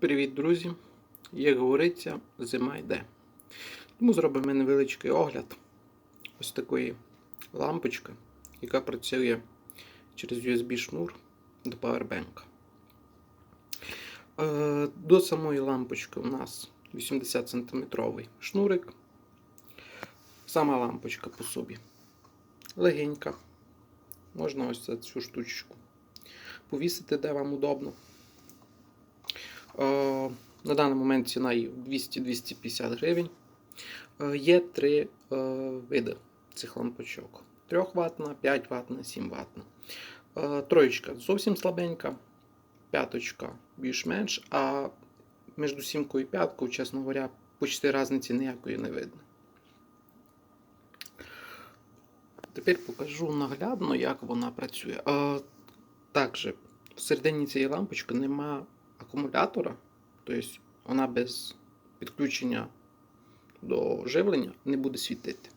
Привіт, друзі! Як говориться, зима йде. Тому зробимо невеличкий огляд ось такої лампочки, яка працює через USB-шнур до Powerbank. Е, До самої лампочки у нас 80 см шнурик. Сама лампочка по собі легенька. Можна ось цю штучку повісити, де вам удобно. Е, На даний момент ціна її 200-250 гривень. Е, Є три е, види цих лампочок: 3 ватна, 5 ватна, 7 ватна. Троєчка зовсім слабенька, п'яточка більш-менш, а між сімкою і п'яткою, чесно говоря, почти різниці ніякої не видно. Тепер покажу наглядно, як вона працює. Також всередині цієї лампочки нема акумулятора, тобто вона без підключення до живлення не буде світити.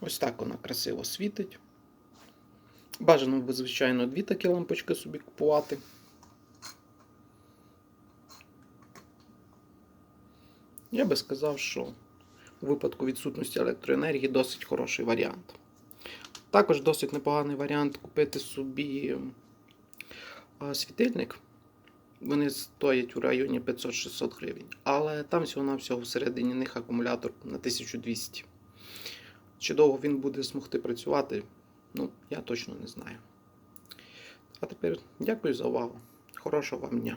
Ось так вона красиво світить. Бажано би, звичайно, дві такі лампочки собі купувати. Я би сказав, що у випадку відсутності електроенергії досить хороший варіант. Також досить непоганий варіант купити собі світильник. Вони стоять у районі 500-600 гривень. Але там всього-навсього всередині них акумулятор на 1200. Чи довго він буде змогти працювати, ну, я точно не знаю. А тепер дякую за увагу. Хорошого вам дня!